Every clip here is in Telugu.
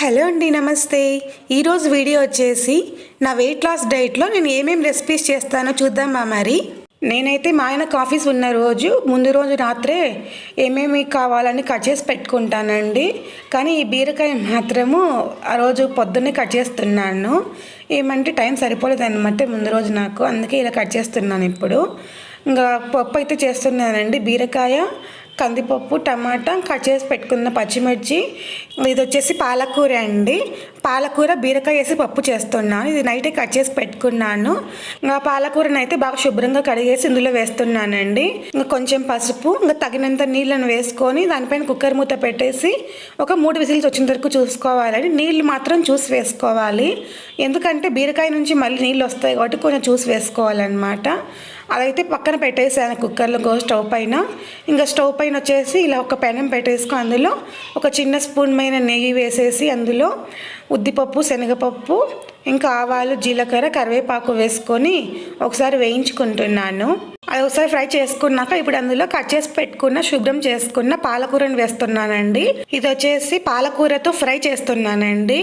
హలో అండి నమస్తే. ఈరోజు వీడియో వచ్చేసి నా వెయిట్ లాస్ డైట్లో నేను ఏమేమి రెసిపీస్ చేస్తానో చూద్దామా మరి? నేనైతే మా ఆయనకు ఆఫీస్ ఉన్న రోజు ముందు రోజు రాత్రే ఏమేమి కావాలని కట్ చేసి పెట్టుకుంటానండి. కానీ ఈ బీరకాయ మాత్రము ఆ రోజు పొద్దున్నే కట్ చేస్తున్నాను. ఏమంటే టైం సరిపోలేదు అనమాట ముందు రోజు నాకు. అందుకే ఇలా కట్ చేస్తున్నాను ఇప్పుడు. ఇంకా పప్పు అయితే చేస్తున్నానండి. బీరకాయ కందిపప్పు టమాటా కట్ చేసి పెట్టుకున్న పచ్చిమిర్చి. ఇది వచ్చేసి పాలకూర అండి. పాలకూర బీరకాయ వేసి పప్పు చేస్తున్నాను. ఇది నైటే కట్ చేసి పెట్టుకున్నాను. ఇంకా పాలకూరని అయితే బాగా శుభ్రంగా కడిగేసి ఇందులో వేస్తున్నానండి. ఇంకా కొంచెం పసుపు ఇంకా తగినంత నీళ్ళను వేసుకొని దానిపైన కుక్కర్ మూత పెట్టేసి ఒక మూడు విజిల్స్ వచ్చిన వరకు చూసుకోవాలండి. నీళ్ళు మాత్రం చూసి వేసుకోవాలి. ఎందుకంటే బీరకాయ నుంచి మళ్ళీ నీళ్ళు వస్తాయి కాబట్టి కొంచెం చూసి వేసుకోవాలన్నమాట. అదైతే పక్కన పెట్టేసాను కుక్కర్లో గో స్టవ్ పైన. ఇంకా స్టవ్ పైన వచ్చేసి ఇలా ఒక పెనం పెట్టేసుకొని అందులో. ఒక చిన్న స్పూన్ పైన నెయ్యి వేసేసి అందులో ఉద్దిపప్పు శనగపప్పు ఇంకా ఆవాలు జీలకర్ర కరివేపాకు వేసుకొని ఒకసారి వేయించుకుంటున్నాను. అది ఒకసారి ఫ్రై చేసుకున్నాక ఇప్పుడు అందులో కట్ చేసి పెట్టుకున్న శుభ్రం చేసుకున్న పాలకూరని వేస్తున్నానండి. ఇది వచ్చేసి పాలకూరతో ఫ్రై చేస్తున్నానండి.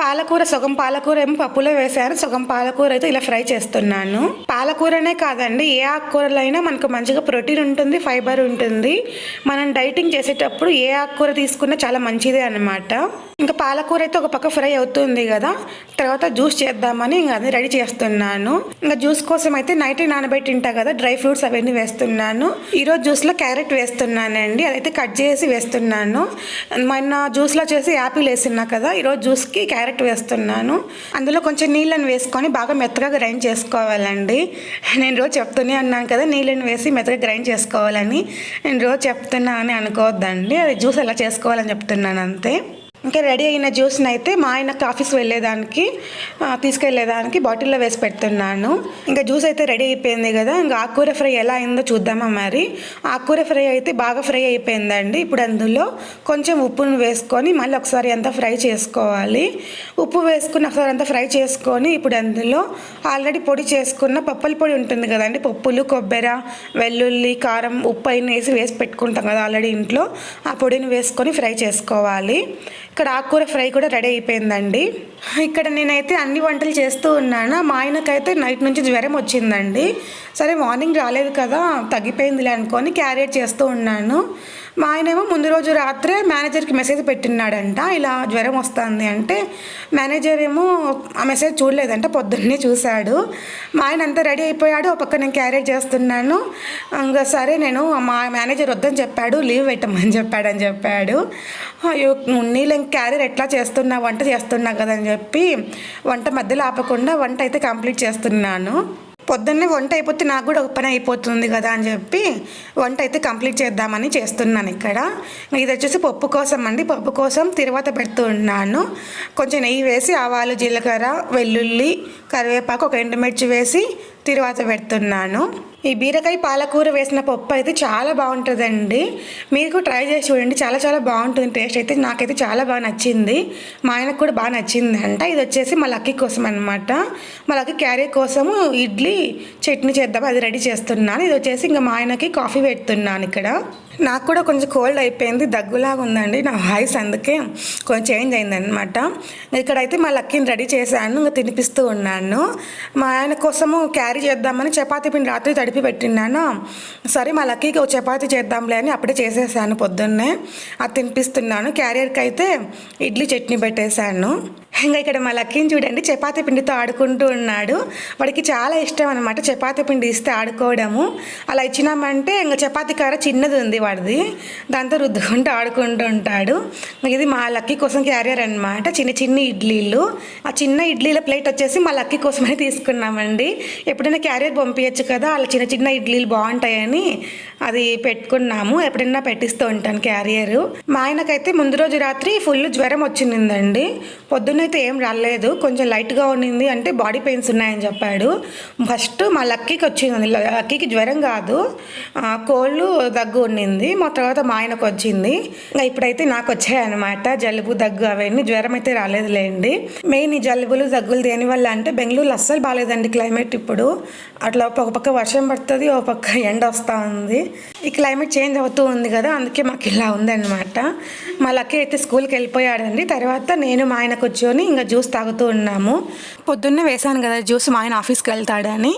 పాలకూర సగం పాలకూర ఏమో పప్పులో వేసాను సగం పాలకూర అయితే ఇలా ఫ్రై చేస్తున్నాను. పాలకూరనే కాదండి ఏ ఆకుకూరలైనా మనకు మంచిగా ప్రోటీన్ ఉంటుంది ఫైబర్ ఉంటుంది. మనం డైటింగ్ చేసేటప్పుడు ఏ ఆకుకూర తీసుకున్నా చాలా మంచిదే అనమాట ఇంకా పాలకూర అయితే ఒక పక్క ఫ్రై అవుతుంది కదా తర్వాత జ్యూస్ చేద్దామని ఇంకా అది రెడీ చేస్తున్నాను. ఇంకా జ్యూస్ కోసం అయితే నైట్ నానబెట్టి ఉంటా కదా డ్రై ఫ్రూట్స్ ఫ్రూట్స్ అవన్నీ వేస్తున్నాను. ఈరోజు జ్యూస్లో క్యారెట్ వేస్తున్నానండి. అదైతే కట్ చేసి వేస్తున్నాను. మొన్న జ్యూస్లో చేసి యాపిల్ వేస్తున్నా కదా ఈరోజు జ్యూస్కి క్యారెట్ వేస్తున్నాను. అందులో కొంచెం నీళ్ళని వేసుకొని బాగా మెత్తగా గ్రైండ్ చేసుకోవాలండి. నేను రోజు చెప్తూనే అన్నాను కదా నీళ్ళని వేసి మెత్తగా గ్రైండ్ చేసుకోవాలని. నేను రోజు చెప్తున్నా అని అనుకోవద్దండి. అది జ్యూస్ ఎలా చేసుకోవాలని చెప్తున్నాను అంతే. ఇంకా రెడీ అయిన జ్యూస్ని అయితే మా ఆయనకు ఆఫీస్ వెళ్ళేదానికి తీసుకెళ్ళేదానికి బాటిల్లో వేసి పెడుతున్నాను. ఇంకా జ్యూస్ అయితే రెడీ అయిపోయింది కదా ఇంకా ఆకుకూర ఫ్రై ఎలా అయిందో చూద్దామా మరి. ఆకుకూర ఫ్రై అయితే బాగా ఫ్రై అయిపోయిందండి. ఇప్పుడు అందులో కొంచెం ఉప్పును వేసుకొని మళ్ళీ ఒకసారి అంతా ఫ్రై చేసుకోవాలి. ఉప్పు వేసుకుని ఒకసారి అంతా ఫ్రై చేసుకొని ఇప్పుడు అందులో ఆల్రెడీ పొడి చేసుకున్న పప్పుల పొడి ఉంటుంది కదండి పప్పులు కొబ్బరి వెల్లుల్లి కారం ఉప్పు అయిన వేసి వేసి పెట్టుకుంటాం కదా ఆల్రెడీ ఇంట్లో. ఆ పొడిని వేసుకొని ఫ్రై చేసుకోవాలి. ఇక్కడ ఆకుకూర ఫ్రై కూడా రెడీ అయిపోయిందండి. ఇక్కడ నేనైతే అన్ని వంటలు చేస్తూ ఉన్నాను. మా ఆయనకైతే నైట్ నుంచి జ్వరం వచ్చిందండి. సరే మార్నింగ్ రాలేదు కదా తగ్గిపోయిందిలే అనుకొని క్యారియర్ చేస్తూ ఉన్నాను. మా ఆయనేమో ముందు రోజు రాత్రే మేనేజర్కి మెసేజ్ పెట్టినాడంట ఇలా జ్వరం వస్తుంది అంటే మేనేజర్ ఏమో ఆ మెసేజ్ చూడలేదంట పొద్దున్నే చూశాడు. మా ఆయన అంతా రెడీ అయిపోయాడు ఒక పక్క నేను క్యారేజ్ చేస్తున్నాను. ఇంకా సరే నేను మా మేనేజర్ వద్దని చెప్పాడు లీవ్ పెట్టమని చెప్పాడని చెప్పాడు. అయ్యో నీళ్ళు ఇంక క్యారియర్ ఎట్లా చేస్తున్నా వంట చేస్తున్నా కదని చెప్పి వంట మధ్యలో ఆపకుండా వంట అయితే కంప్లీట్ చేస్తున్నాను. పొద్దున్నే వంట అయిపోతే నాకు కూడా ఒక పని అయిపోతుంది కదా అని చెప్పి వంట అయితే కంప్లీట్ చేద్దామని చేస్తున్నాను ఇక్కడ. ఇది వచ్చేసి పప్పు కోసం అండి. పప్పు కోసం తిరువాత పెడుతూ ఉన్నాను. కొంచెం నెయ్యి వేసి ఆవాలు జీలకర్ర వెల్లుల్లి కరివేపాకు ఒక ఎండుమిర్చి వేసి తిరువాత పెడుతున్నాను. ఈ బీరకాయ పాలకూర వేసిన పప్పు అయితే చాలా బాగుంటుందండి. మీకు ట్రై చేసి చూడండి. చాలా చాలా బాగుంటుంది. టేస్ట్ అయితే నాకైతే చాలా బాగా నచ్చింది. మా ఆయనకు కూడా బాగా నచ్చింది అంట ఇది వచ్చేసి మా లక్కీ కోసం అనమాట మా లక్కీ క్యారీ కోసము ఇడ్లీ చట్నీ చేద్దాం. అది రెడీ చేస్తున్నాను. ఇది వచ్చేసి ఇంకా మా ఆయనకి కాఫీ పెడుతున్నాను ఇక్కడ. నాకు కూడా కొంచెం కోల్డ్ అయిపోయింది దగ్గులాగా ఉందండి. నా వాయిస్ అందుకే కొంచెం చేంజ్ అయిందనమాట ఇక్కడైతే మా లక్కీని రెడీ చేశాను ఇంకా తినిపిస్తూ ఉన్నాను. మా ఆయన కోసము క్యారీ చేద్దామని చపాతీ పిండి రాత్రి తడిపి పెట్టినాను సరే మా లక్కీకి ఒక చపాతీ చేద్దాంలే అని అప్పుడే చేసేసాను పొద్దున్నే. అది తినిపిస్తున్నాను. క్యారియర్కి అయితే ఇడ్లీ చట్నీ పెట్టేశాను. ఇంకా ఇక్కడ మా లక్కీని చూడండి చపాతీ పిండితో ఆడుకుంటూ ఉన్నాడు. వాడికి చాలా ఇష్టం అనమాట చపాతీ పిండి ఇస్తే ఆడుకోవడము. అలా ఇచ్చినామంటే ఇంకా చపాతీ కార చిన్నది ఉంది వాడిది. దాంతో రుద్దుకుంటూ ఆడుకుంటూ ఉంటాడు. ఇది మా లక్కీ కోసం క్యారియర్ అనమాట చిన్న చిన్న ఇడ్లీలు. ఆ చిన్న ఇడ్లీల ప్లేట్ వచ్చేసి మా లక్కీ కోసమని తీసుకున్నామండి. ఎప్పుడైనా క్యారియర్ పంపించచ్చు కదా అలా చిన్న చిన్న ఇడ్లీలు బాగుంటాయని అది పెట్టుకున్నాము. ఎప్పుడైనా పెట్టిస్తూ ఉంటాను క్యారియర్ మా ఆయనకైతే ముందు రోజు రాత్రి ఫుల్ జ్వరం వచ్చిందండి. పొద్దున్న అయితే ఏం రాలేదు. కొంచెం లైట్గా ఉండింది అంటే బాడీ పెయిన్స్ ఉన్నాయని చెప్పాడు. ఫస్ట్ మా లక్కీకి వచ్చింది. లక్కీకి జ్వరం కాదు. కోళ్ళు దగ్గు ఉండింది మా తర్వాత మా ఆయనకు వచ్చింది. ఇంకా ఇప్పుడైతే నాకు వచ్చాయన్నమాట. జలుబు దగ్గు అవన్నీ జ్వరం అయితే రాలేదులేండి. మెయిన్ ఈ జలుబులు దగ్గులు దేనివల్ల అంటే బెంగళూరులో అస్సలు బాగాలేదండి క్లైమేట్ ఇప్పుడు. అట్లా ఒక పక్క వర్షం పడుతుంది ఒక పక్క ఎండ వస్తూ ఉంది. ఈ క్లైమేట్ చేంజ్ అవుతూ ఉంది కదా అందుకే మాకు ఇలా ఉందన్నమాట. మా లక్కీ అయితే స్కూల్కి వెళ్ళిపోయాడండి. తర్వాత నేను మా ఆయన కూర్చొని ఇంకా జ్యూస్ తాగుతూ ఉన్నాము. పొద్దున్నే వేసాను కదా జ్యూస్ మా ఆయన ఆఫీస్కి వెళ్తాడని.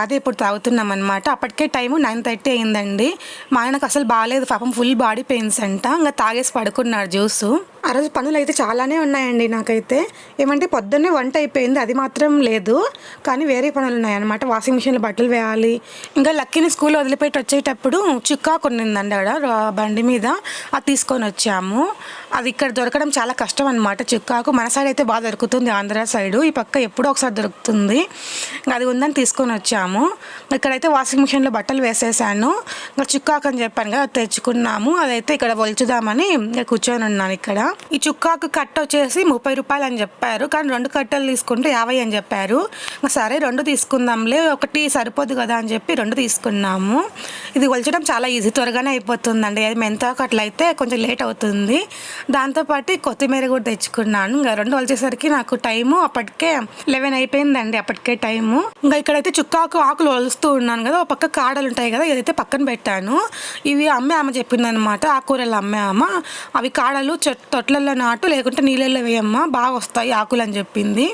అదే ఇప్పుడు తాగుతున్నాం అనమాట అప్పటికే టైం నైన్ థర్టీ అయిందండి. మా ఆయనకు అసలు బాగాలేదు పాపం ఫుల్ బాడీ పెయిన్స్ అంట. ఇంకా తాగేసి పడుకున్నాడు జ్యూస్. ఆ రోజు పనులు అయితే చాలానే ఉన్నాయండి నాకైతే. ఏమంటే పొద్దున్నే వంట అయిపోయింది అది మాత్రం లేదు. కానీ వేరే పనులు ఉన్నాయన్నమాట. వాషింగ్ మిషన్లో బట్టలు వేయాలి. ఇంకా లక్కీని స్కూల్ వదిలిపెట్టి వచ్చేటప్పుడు చుక్కా ఉన్నిందండి అక్కడ బండి మీద. అది తీసుకొని వచ్చాము. అది ఇక్కడ దొరకడం చాలా కష్టం అనమాట చుక్కాకు. మన సైడ్ అయితే బాగా దొరుకుతుంది ఆంధ్ర సైడు ఈ పక్క ఎప్పుడో ఒకసారి దొరుకుతుంది. ఇంకా అది ఉందని తీసుకొని వచ్చాము. ఇక్కడైతే వాషింగ్ మిషన్లో బట్టలు వేసేసాను. ఇంకా చుక్కాకు అని చెప్పాను కదా అది తెచ్చుకున్నాము. అదైతే ఇక్కడ ఒలుచుదామని ఇంకా కూర్చొని ఉన్నాను ఇక్కడ. ఈ చుక్కాకు కట్ట వచ్చేసి ముప్పై రూపాయలు అని చెప్పారు. కానీ రెండు కట్టలు తీసుకుంటే యాభై అని చెప్పారు. సరే రెండు తీసుకుందాంలే ఒకటి సరిపోదు కదా అని చెప్పి రెండు తీసుకున్నాము. ఇది కొలచడం చాలా ఈజీ త్వరగానే అయిపోతుందండి. అది మెంతాకు అయితే కొంచెం లేట్ అవుతుంది. దాంతోపాటు కొత్తిమీర కూడా తెచ్చుకున్నాను. ఇంకా రెండు వలిచేసరికి నాకు టైము అప్పటికే లెవెన్ అయిపోయిందండి అప్పటికే టైము. ఇంకా ఇక్కడైతే చుక్కాకు ఆకులు వలుస్తూ ఉన్నాను కదా ఒక పక్క కాడలు ఉంటాయి కదా ఇదైతే పక్కన పెట్టాను. ఇవి అమ్మే ఆమె చెప్పిందనమాట ఆకుకూరలు అమ్మే ఆమె. అవి కాడలు చెట్టు తొట్లలో నాటు లేకుంటే నీళ్ళల్లో వేయమ్మా బాగా వస్తాయి ఆకులు అని చెప్పింది.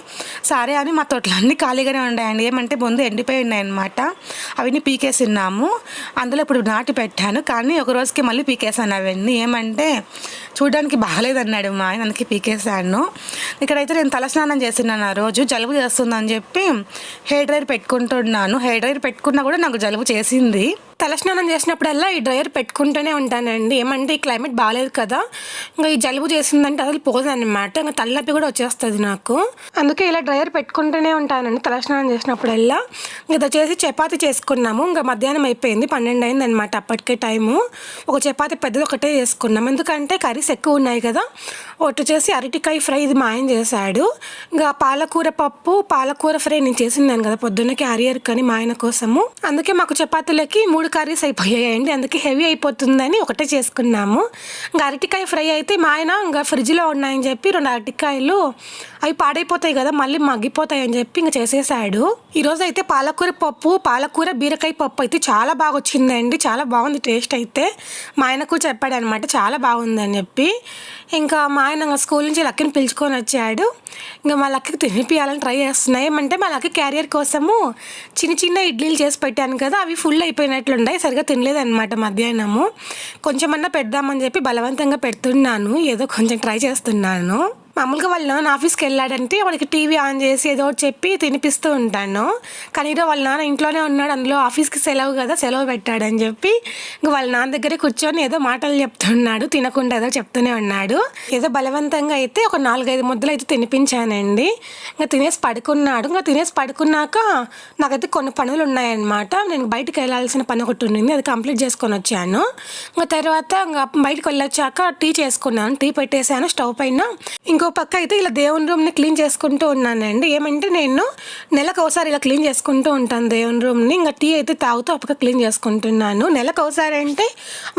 సరే అని మా తొట్లన్నీ ఖాళీగానే ఉన్నాయండి ఏమంటే ముందు ఎండిపోయి ఉన్నాయన్నమాట. అవన్నీ పీకేసిన్నాము. అందులో ఇప్పుడు నాటి పెట్టాను. కానీ ఒక రోజుకి మళ్ళీ పీకేసాను అవన్నీ. ఏమంటే చూడడానికి బాగాలేదన్నాడు మా ఆయన అందుకే పీకేసాను ఇక్కడైతే నేను తలస్నానం చేసినాను ఆ రోజు. జలుబు చేస్తుందని చెప్పి హెయిర్ డ్రైర్ పెట్టుకుంటున్నాను. హెయిర్ డ్రైర్ పెట్టుకున్నా కూడా నాకు జలుబు చేసింది. తలస్నానం చేసినప్పుడల్లా ఈ డ్రయర్ పెట్టుకుంటూనే ఉంటానండి. ఏమంటే ఈ క్లైమేట్ బాగాలేదు కదా. ఇంకా ఈ జలుబు చేసిందంటే అసలు పోదనమాట ఇంకా తలనొప్పి కూడా వచ్చేస్తుంది నాకు. అందుకే ఇలా డ్రైయర్ పెట్టుకుంటూనే ఉంటానండి తలస్నానం చేసినప్పుడల్లా. ఇది వచ్చేసి చపాతి చేసుకున్నాము. ఇంకా మధ్యాహ్నం అయిపోయింది. పన్నెండు అయింది అనమాట అప్పటికే టైము. ఒక చపాతి పెద్దది ఒకటే చేసుకున్నాం ఎందుకంటే కర్రీస్ ఎక్కువ ఉన్నాయి కదా. ఒట్టు చేసి అరటికాయ ఫ్రై ఇది మా ఆయన చేశాడు. ఇంకా పాలకూర పప్పు పాలకూర ఫ్రై నేను చేసిందాను కదా పొద్దున్న క్యారియర్ కానీ మా ఆయన కోసము. అందుకే మాకు చపాతీలకి మూడు కర్రీస్ అయిపోయాయండి. అందుకే హెవీ అయిపోతుందని ఒకటే చేసుకున్నాము. ఇంకా అరటికాయ ఫ్రై అయితే మా ఆయన ఇంకా ఫ్రిడ్జ్లో ఉన్నాయని చెప్పి రెండు అరటికాయలు అవి పాడైపోతాయి కదా మళ్ళీ మగ్గిపోతాయి అని చెప్పి ఇంకా చేసేసాడు. ఈరోజు అయితే పాలకూర పప్పు పాలకూర బీరకాయ పప్పు అయితే చాలా బాగా వచ్చిందండి. చాలా బాగుంది టేస్ట్ అయితే. మా ఆయనకు చెప్పాడు అనమాట చాలా బాగుందని చెప్పి. ఇంకా మా ఆయన స్కూల్ నుంచి లక్కని పిలుచుకొని వచ్చాడు. ఇంకా మా లక్కకి తినిపియాలని ట్రై చేస్తున్నాయి. ఏమంటే మా లక్క క్యారియర్ కోసము చిన్న చిన్న ఇడ్లీలు చేసి పెట్టాను కదా అవి ఫుల్ అయిపోయినట్లున్నాయి సరిగా తినలేదన్నమాట మధ్యాహ్నము. కొంచెమన్నా పెడదామని చెప్పి బలవంతంగా పెడుతున్నాను. ఏదో కొంచెం ట్రై చేస్తున్నాను. మామూలుగా వాళ్ళ నాన్న ఆఫీస్కి వెళ్ళాడంటే వాడికి టీవీ ఆన్ చేసి ఏదో చెప్పి తినిపిస్తూ ఉంటాను. కానీ ఈరోజు వాళ్ళ నాన్న ఇంట్లోనే ఉన్నాడు అందులో ఆఫీస్కి సెలవు కదా సెలవు పెట్టాడని చెప్పి ఇంక వాళ్ళ నాన్న దగ్గరే కూర్చొని ఏదో మాటలు చెప్తున్నాడు తినకుండా ఏదో చెప్తూనే ఉన్నాడు. ఏదో బలవంతంగా అయితే ఒక నాలుగైదు ముద్దలు అయితే తినిపించానండి. ఇంకా తినేసి పడుకున్నాడు. ఇంకా తినేసి పడుకున్నాక నాకైతే కొన్ని పనులు ఉన్నాయన్నమాట. నేను బయటకు వెళ్ళాల్సిన పని ఒకటి ఉండింది అది కంప్లీట్ చేసుకొని వచ్చాను. ఇంకా తర్వాత ఇంకా బయటకు వెళ్ళొచ్చాక టీ చేసుకున్నాను టీ పెట్టేశాను స్టవ్ పైన. ఇంక ఇంకో పక్క అయితే ఇలా దేవుని రూమ్ని క్లీన్ చేసుకుంటూ ఉన్నానండి. ఏమంటే నేను నెలకు ఒకసారి ఇలా క్లీన్ చేసుకుంటూ ఉంటాను దేవుని రూమ్ని. ఇంకా టీ అయితే తాగుతూ అప్పక క్లీన్ చేసుకుంటున్నాను. నెలకు ఒకసారి అంటే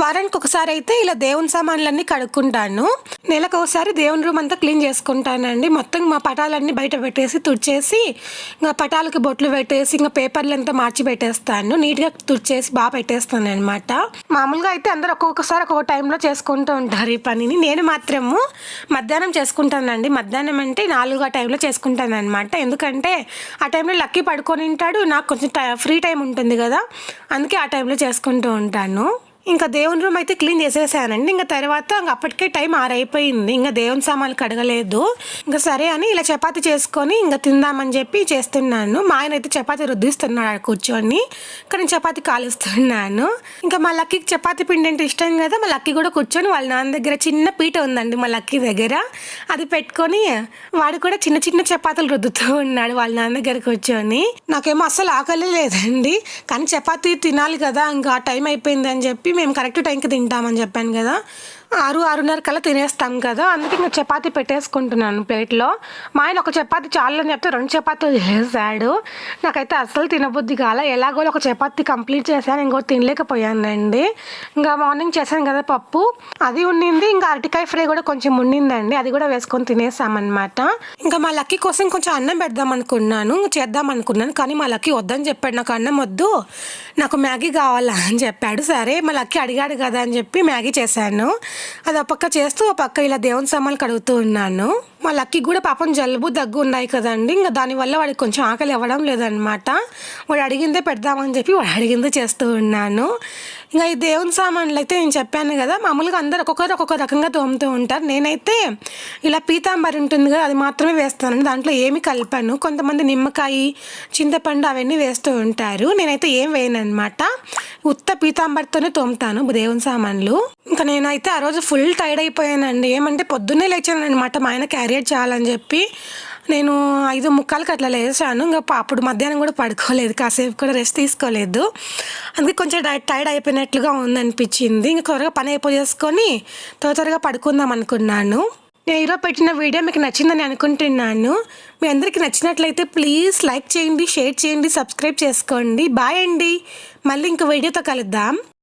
వారానికి ఒకసారి అయితే ఇలా దేవుని సామాన్లన్నీ కడుక్కుంటాను. నెలకు ఒకసారి దేవుని రూమ్ అంతా క్లీన్ చేసుకుంటానండి. మొత్తం మా పటాలన్నీ బయట పెట్టేసి తుడిచేసి ఇంకా పటాలకి బొట్లు పెట్టేసి ఇంకా పేపర్లు అంతా మార్చి పెట్టేస్తాను. నీట్గా తుడిచేసి బాగా పెట్టేస్తాను అనమాట మామూలుగా అయితే అందరు ఒక్కొక్కసారి ఒక్కొక్క టైంలో చేసుకుంటూ ఉంటారు ఈ పనిని. నేను మాత్రము మధ్యాహ్నం చేసుకుంటానండి. మధ్యాహ్నం అంటే నాలుగు ఆ టైంలో చేసుకుంటాను అనమాట ఎందుకంటే ఆ టైంలో లక్కీ పడుకొని ఉంటాడు. నాకు కొంచెం ఫ్రీ టైం ఉంటుంది కదా. అందుకే ఆ టైంలో చేసుకుంటూ ఉంటాను. ఇంకా దేవుని రూమ్ అయితే క్లీన్ చేసేసానండి. ఇంకా తర్వాత ఇంకా అప్పటికే టైం ఆరైపోయింది. ఇంకా దేవుని సామాన్లు కడగలేదు. ఇంకా సరే అని ఇలా చపాతి చేసుకొని ఇంకా తిందామని చెప్పి చేస్తున్నాను. మా ఆయన అయితే చపాతి రుద్దిస్తున్నాడు ఆడ కూర్చొని. ఇక్కడ నేను చపాతి కాలుస్తున్నాను. ఇంకా మా లక్కీకి చపాతి పిండి అంటే ఇష్టం కదా మా లక్కీ కూడా కూర్చొని వాళ్ళ నాన్న దగ్గర చిన్న పీట ఉందండి మా లక్కీ దగ్గర. అది పెట్టుకొని వాడు కూడా చిన్న చిన్న చపాతీలు రుద్దుతూ ఉన్నాడు వాళ్ళ నాన్న దగ్గర కూర్చొని. నాకేమో అస్సలు ఆకలి లేదండి. కానీ చపాతీ తినాలి కదా ఇంకా టైం అయిపోయింది అని చెప్పి మేము కరెక్ట్ టైంకి తింటామని చెప్పాను కదా. ఆరు ఆరున్నర కల్లా తినేస్తాం కదా అందుకే ఇంకా చపాతి పెట్టేసుకుంటున్నాను ప్లేట్లో. మా ఆయన ఒక చపాతి చాలు అని చెప్తే రెండు చపాతీలు చేసాడు నాకైతే అస్సలు తినబుద్ధి కాల. ఎలాగో ఒక చపాతి కంప్లీట్ చేశాను ఇంకో తినలేకపోయానండి. ఇంకా మార్నింగ్ చేశాను కదా పప్పు. అది ఉండింది ఇంకా అరటికాయ ఫ్రై కూడా కొంచెం ఉండిందండి. అది కూడా వేసుకొని తినేసామన్నమాట. ఇంకా మా లక్కీ కోసం కొంచెం అన్నం పెడదాం అనుకున్నాను చేద్దాం అనుకున్నాను కానీ మా లక్కీ వద్దని చెప్పాడు. నాకు అన్నం వద్దు నాకు మ్యాగీ కావాలా అని చెప్పాడు. సరే మా లక్కీ అడిగాడు కదా అని చెప్పి మ్యాగీ చేశాను. అది ఒక పక్క చేస్తూ ఆ పక్క ఇలా దేవుని సామాన్లు కడుగుతూ ఉన్నాను. మా లక్కి కూడా పాపం జలుబు దగ్గు ఉన్నాయి కదండి. ఇంకా దానివల్ల వాడికి కొంచెం ఆకలి ఇవ్వడం లేదనమాట వాడు అడిగిందే పెడదామని చెప్పి వాడు అడిగిందే చేస్తూ ఉన్నాను. ఇంకా ఈ దేవుని సామాన్లు అయితే నేను చెప్పాను కదా మామూలుగా అందరు ఒక్కొక్కరు ఒక్కొక్క రకంగా తోముతూ ఉంటారు. నేనైతే ఇలా పీతాంబరి ఉంటుంది కదా అది మాత్రమే వేస్తాను. దాంట్లో ఏమి కలిపాను. కొంతమంది నిమ్మకాయ చింతపండు అవన్నీ వేస్తూ ఉంటారు. నేనైతే ఏం వేయను అనమాట ఉత్త పీతాంబరితోనే తోముతాను దేవుని సామాన్లు. ఇంకా నేనైతే ఆ రోజు ఫుల్ టైర్డ్ అయిపోయానండి. ఏమంటే పొద్దున్నే లేచాను అనమాట మా ఆయన క్యారియర్ చేయాలని చెప్పి. నేను ఐదు ముక్కాలకి అట్లా లేచాను. ఇంకా అప్పుడు మధ్యాహ్నం కూడా పడుకోలేదు. కాసేపు కూడా రెస్ట్ తీసుకోలేదు. అందుకే కొంచెం డై- టైర్డ్ అయిపోయినట్లుగా ఉందనిపించింది. ఇంకా త్వరగా పని అయిపోయేసుకొని త్వర త్వరగా పడుకుందాం అనుకున్నాను. నేను ఈరోజు పెట్టిన వీడియో మీకు నచ్చిందని అనుకుంటున్నాను. మీ అందరికీ నచ్చినట్లయితే ప్లీజ్ లైక్ చేయండి షేర్ చేయండి సబ్స్క్రైబ్ చేసుకోండి. బాయ్ అండి. మళ్ళీ ఇంకో వీడియోతో కలుద్దాం.